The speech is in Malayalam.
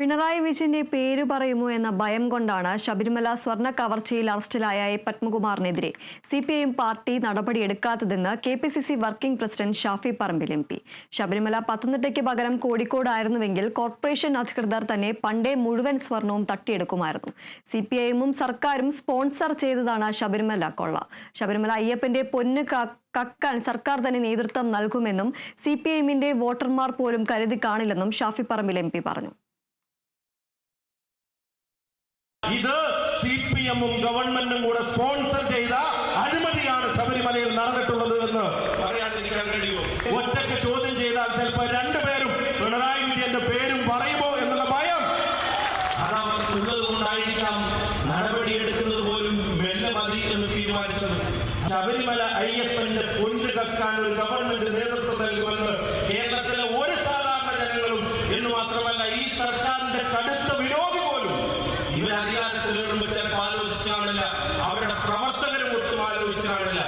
പിണറായി വിജയന്റെ പേര് പറയുമോ എന്ന ഭയം കൊണ്ടാണ് ശബരിമല സ്വർണ കവർച്ചയിൽ അറസ്റ്റിലായ A പത്മകുമാറിനെതിരെ C P I M party നടപടിയെടുക്കാത്തതെന്ന് K P C C working president Shafi Parambil M P. Sabarimala പത്തനംതിട്ടയ്ക്ക് പകരം കോഴിക്കോടായിരുന്നുവെങ്കിൽ കോർപ്പറേഷൻ അധികൃതർ തന്നെ പണ്ടേ മുഴുവൻ സ്വർണവും തട്ടിയെടുക്കുമായിരുന്നു. സി പി ഐ എമ്മും സർക്കാരും സ്പോൺസർ ചെയ്തതാണ് ശബരിമല കൊള്ള. ശബരിമല അയ്യപ്പന്റെ പൊന്ന് കക്കാൻ സർക്കാർ തന്നെ നേതൃത്വം നൽകുമെന്നും സി പി ഐ എമ്മിന്റെ വോട്ടർമാർ പോലും കരുതി കാണില്ലെന്നും ഷാഫി പറമ്പിൽ എം പി പറഞ്ഞു. ഇത് സി പി എമ്മും ഗവൺമെന്റും കൂടെ സ്പോൺസർ ചെയ്ത അഴിമതിയാണ് ശബരിമലയിൽ നടന്നിട്ടുള്ളത് എന്ന് പറയാതിരിക്കാൻ കഴിയുമോ? ഒറ്റയ്ക്ക് ചോദ്യം ചെയ്താൽ ചിലപ്പോൾ രണ്ടുപേരും പിണറായി വിജയന്റെ പേരും പറയുമോ എന്നുള്ള ഭയം. അതവർക്കുള്ളത് കൊണ്ടായിരിക്കാം നടപടിയെടുക്കുന്നത് പോലും മെല്ലെ മതി എന്ന് തീരുമാനിച്ചത്. ശബരിമല അയ്യപ്പന്റെ പൊന്നു കക്കാൻ ഒരു ഗവൺമെന്റ് നേതൃത്വം നൽകുമെന്ന് കേരളത്തിലെ ഒരു സാധാരണ ജനങ്ങളും എന്ന് മാത്രമല്ല ഈ സർക്കാരിന്റെ കടുത്ത ഇവർ അധികാരത്തിലേറുമ്പോൾ ചിലപ്പോൾ ആലോചിച്ച് അവരുടെ പ്രവർത്തകരും ഒട്ടും ആലോചിച്ചാണില്ല